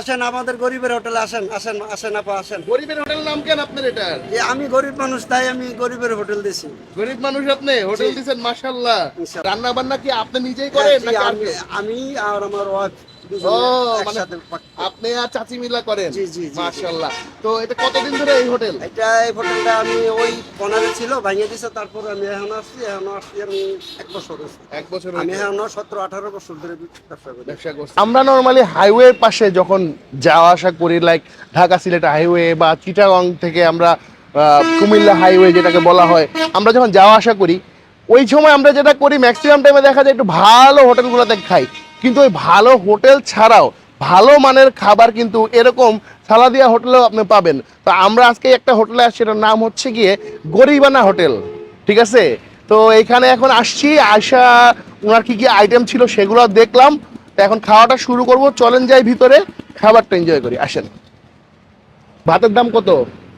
আসেন আমাদের গরিবের হোটেলে আসেন আসেন আসেন আপা আসেন। গরিবের হোটেল নাম কেন আপনার এটা? যে আমি গরিব মানুষ তাই আমি গরিবের হোটেল দিছি। গরিব মানুষ আপনি? হোটেল দিছেন মাশাআল্লাহ। রান্না বান্না কি আপনি নিজেই করেন নাকি আমি আমি আর আমার ওয়াইফ ও, মানে আপনি আর চাচি মিলা করেন। মাশাল্লাহ তো এটা কতদিন ধরে এই হোটেল? এটা এই হোটেলটা আমি ওই কনারে ছিল ভাঙিয়ে দিছে তারপর আমি এখন আসছি এখন আসছি আমি এক বছর এক বছর আমি এখন সতেরো আঠারো বছর ধরে ব্যবসা করি। ব্যবসা করছি। আমরা নর্মালি হাইওয়ের পাশে যখন যাওয়া আসা করি লাইক ঢাকা সিলেট হাইওয়ে বা চিটাগং থেকে আমরা কুমিল্লা হাইওয়ে যেটাকে বলা হয় আমরা যখন যাওয়া আসা করি ওই সময় আমরা যেটা করি ম্যাক্সিমাম টাইমে দেখা যায় একটু ভালো হোটেলগুলোতে খাই। কিন্তু ওই ভালো হোটেল ছাড়াও ভালো মানের খাবার কিন্তু এরকম সালাদিয়া হোটেলেও আপনি পাবেন। তো আমরা আজকে একটা হোটেলে আসছি, এটার নাম হচ্ছে গিয়ে গরিবানা হোটেল, ঠিক আছে? তো এখানে এখন আসছি আসা ওনার কি কি আইটেম ছিল সেগুলো দেখলাম। তো এখন খাওয়াটা শুরু করব, চলেন যাই ভিতরে, খাবারটা এনজয় করি, আসেন। ভাতের দাম কত?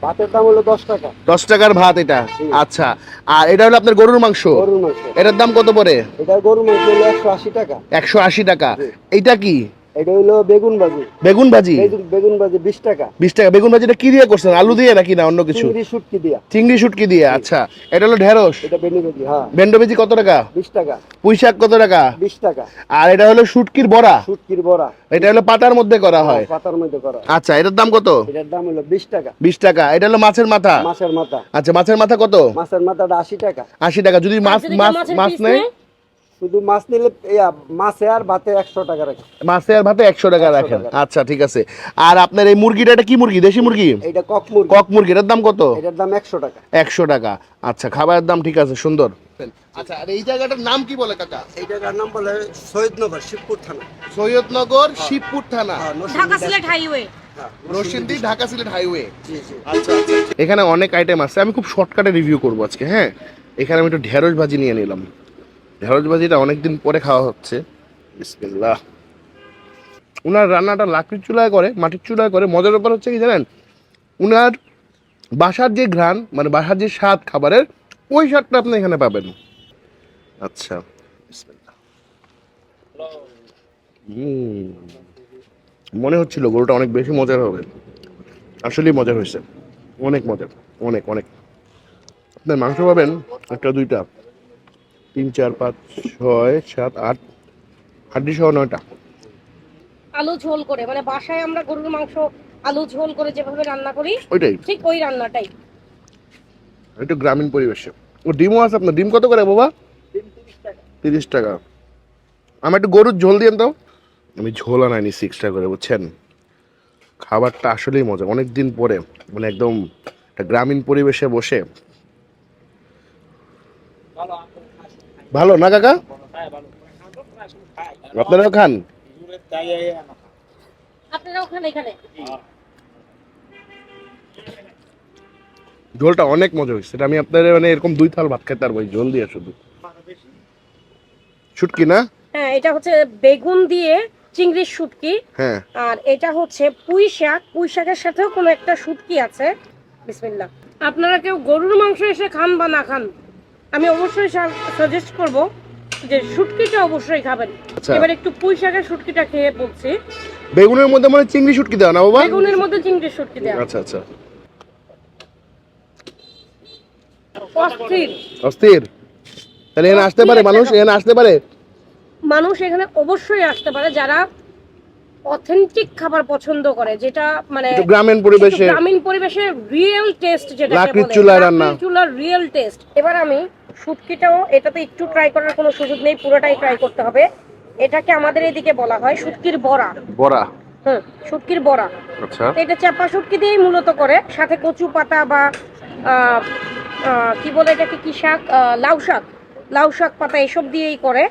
ভাতের দাম হলো দশ টাকা। দশ টাকার ভাত এটা? আচ্ছা। আর এটা হলো আপনার গরুর মাংস? গরুর মাংস। এটার দাম কত পড়ে? এটা গরুর মাংস হলো একশো আশি টাকা। একশো আশি টাকা। জি। এইটা কি? এটা হলো বেগুন ভাজি বেগুন ভাজি বেগুন- বেগুন ভাজি বিশ টাকা। বিশ টাকা। বেগুন ভাজিটা কি দিয়ে করছেন? আলু দিয়ে নাকি না অন্য কিছু? চিংড়ি শুটকি দিয়া। চিংড়ি শুটকি দিয়ে আচ্ছা। এটা হলো ঢেঁড়স? এটা বেনি ভাজি হ্যাঁ। ভেন্ডো ভেজি কত টাকা? বিশ টাকা। পুঁই শাক কত টাকা? বিশ টাকা। আর এটা হলো শুটকির বড়া? শুটকির বড়া। এটা হলো পাতার মধ্যে করা হয় পাতার মধ্যে করা আচ্ছা এটার দাম কত? এটার দাম হলো বিশ টাকা। বিশ টাকা। এটা হলো মাছের মাথা? মাছের মাথা। আচ্ছা মাছের মাথা কত? মাছের মাথাটা আশি টাকা। আশি টাকা। যদি মাছ মাছ মাছ নেই নেয়? শুধু মাছ নিলে মাছে আর ভাতে একশো টাকা রাখে। মাছে আর ভাতে একশো টাকা রাখেন। আচ্ছা ঠিক আছে। আর আপনার এই মুরগিটা এটা কি মুরগি? দেশি মুরগি? এইটা কক মুরগি। কক মুরগি। এটার দাম কত? এটার দাম একশো টাকা। একশো টাকা। আচ্ছা খাবারের দাম ঠিক আছে সুন্দর। আচ্ছা আর এই জায়গাটার নাম কি বলে কাকা? এইটার নাম বলে শহীদনগর শিবপুর থানা। সৈয়দনগর শিবপুর থানা? হ্যাঁ, ঢাকা সিলেট হাইওয়ে হ্যাঁ, রসিন্দি ঢাকা সিলেট হাইওয়ে জি জি। আচ্ছা আচ্ছা এখানে অনেক আইটেম আছে। আমি খুব শর্টকাটে রিভিউ করব আজকে হ্যাঁ? এখানে আমি একটু ঢেঁড়স ভাজি নিয়ে নিলাম। ঢেঁড়স ভাজিটা অনেকদিন পরে খাওয়া হচ্ছে। বিসমিল্লাহ। উনার রান্নাটা লাকড়ির চুলায় করে, মাটির চুলায় করে। মজার ব্যাপার হচ্ছে কি জানেন? উনার বাসার যে ঘ্রাণ মানে বাসার যে স্বাদ খাবারের, ওই স্বাদটা আপনি এখানে পাবেন। আচ্ছা। মনে হচ্ছিল গরুটা অনেক বেশি মজার হবে। আসলেই মজার হয়েছে। অনেক মজার। অনেক অনেক। আপনার মাংস পাবেন একটা দুইটা। তিন চার পাঁচ ছয় সাত আট হাড্ডি সহ নয়টা। আলু ঝোল করে মানে বাসায় আমরা গরুর মাংস আলু ঝোল করে যেভাবে রান্না করি ওইটাই। ঠিক ওই রান্নাটাই। একটু গ্রামীণ পরিবেশে। ও ডিমও আছে আপনার? ডিম কত করে বাবা? তিরিশ টাকা। আমার একটু গরুর ঝোল দিয়েন তো আমি ঝোল আনাইনি সিক্স টাকা করে বুঝছেন? খাবারটা আসলেই মজা। অনেক দিন পরে মানে একদম একটা গ্রামীণ পরিবেশে বসে। ভালো না কাকা? আপনারাও খান? আপনারা ওখানে ঝোলটা অনেক মজা হয়েছে। আমি আপনার মানে এরকম দুই থাল ভাত খেতে পারব ঝোল দিয়ে শুধু। শুটকি না? হ্যাঁ এটা হচ্ছে বেগুন দিয়ে চিংড়ির শুটকি। হ্যাঁ। আর এটা হচ্ছে পুঁই শাক। পুঁই শাকের সাথেও কোনো একটা শুটকি আছে। বিসমিল্লাহ। আপনারা কেউ গরুর মাংস এসে খান বা না খান আমি অবশ্যই সাজেস্ট করব যে শুটকিটা অবশ্যই খাবেন। আচ্ছা। এবার একটু পুঁই শাকের শুটকিটা খেয়ে বলছি। বেগুনের মধ্যে মানে চিংড়ি শুটকি দেওয়া না বাবা? বেগুনের মধ্যে চিংড়ির শুটকি দেওয়া। আচ্ছা আচ্ছা। অস্থির। অস্থির? তাহলে এখানে আসতে পারে মানুষ? এখানে আসতে পারে? মানুষ এখানে অবশ্যই আসতে পারে যারা অথেন্টিক খাবার পছন্দ করে যেটা মানে গ্রামীণ পরিবেশে গ্রামীণ পরিবেশে রিয়েল টেস্ট যেটা লাকড়ির চুলায় রান্না। চুলার রিয়েল টেস্ট এবার আমি শুটকিটাও এটাতে একটু ট্রাই করার কোনো সুযোগ নেই পুরোটাই ট্রাই করতে হবে। এটাকে আমাদের এদিকে বলা হয় শুটকির বড়া। বড়া? হুম শুটকির বড়া। আচ্ছা। এটা চাপা শুটকি দিয়েই মূলত করে সাথে কচু পাতা বা কি বলে এটাকে কি শাক? লাউ শাক। লাউ শাক পাতা এসব দিয়েই করে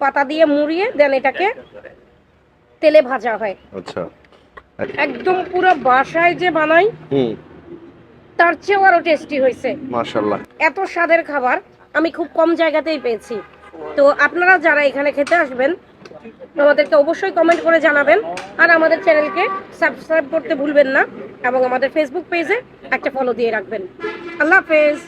পাতা দিয়ে মুড়িয়ে দেন এটাকে তেলে ভাজা হয়। আচ্ছা। একদম পুরো বাসায় যে বানাই হুম। তার চেয়েও আরও টেস্টি হয়েছে। মাশাআল্লাহ। এত স্বাদের খাবার আমি খুব কম জায়গাতেই পেয়েছি। তো আপনারা যারা এখানে খেতে আসবেন, আমাদেরকে অবশ্যই কমেন্ট করে জানাবেন। আর আমাদের চ্যানেলকে সাবস্ক্রাইব করতে ভুলবেন না এবং আমাদের ফেসবুক পেজে একটা ফলো দিয়ে রাখবেন। আল্লাহ হাফেজ।